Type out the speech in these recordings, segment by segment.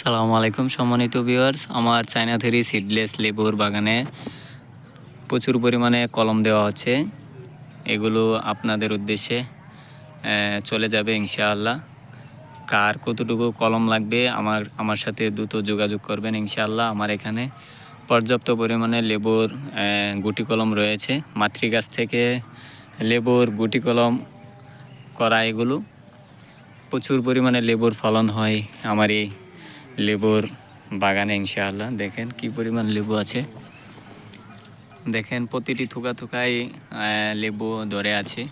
আসসালামু আলাইকুম সম্মানিত ভিউয়ার্স আমার চায়না থেরি সিডলেস লেবুর বাগানে প্রচুর পরিমাণে কলম দেওয়া হচ্ছে। এগুলো আপনাদের উদ্দেশ্যে চলে যাবে ইনশাআল্লাহ। কার কতটুকু কলম লাগবে, আমার আমার সাথে দ্রুত যোগাযোগ করবেন ইনশাআল্লাহ। আমার এখানে পর্যাপ্ত পরিমাণে লেবুর গুটি কলম রয়েছে। মাতৃগাছ থেকে লেবুর গুটি কলম করা এগুলো। প্রচুর পরিমাণে লেবুর ফলন হয় আমার এই লেবুর বাগানে ইনশাআল্লাহ। দেখেন কি পরিমাণ লেবু আছে। দেখেন প্রতিটি থুকা আহ, লেবু ধরে আছে।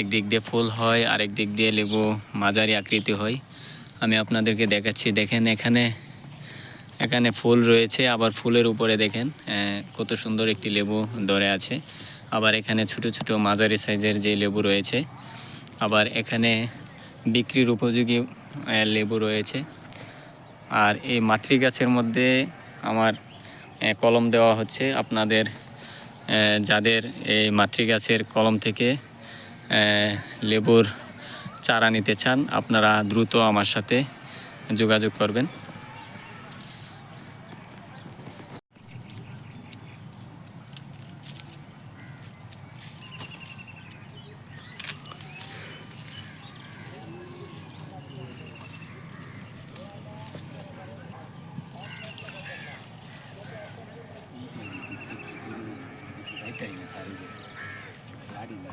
একদিক দিয়ে ফুল হয় আরেক দিক দিয়ে লেবু মাঝারি আকৃতি হয়। আমি আপনাদেরকে দেখাচ্ছি দেখেন এখানে এখানে ফুল রয়েছে আবার ফুলের উপরে দেখেন কত সুন্দর একটি লেবু ধরে আছে। আবার এখানে ছোট ছোট মাঝারি সাইজের যে লেবু রয়েছে আবার এখানে বিক্রির উপযোগী লেবু রয়েছে। আর এই মাতৃ গাছের মধ্যে আমার কলম দেওয়া হচ্ছে। আপনাদের যাদের এই মাতৃ গাছের কলম থেকে লেবুর চারা নিতে চান, আপনারা দ্রুত আমার সাথে যোগাযোগ করবেন। சரிங்க சரிங்க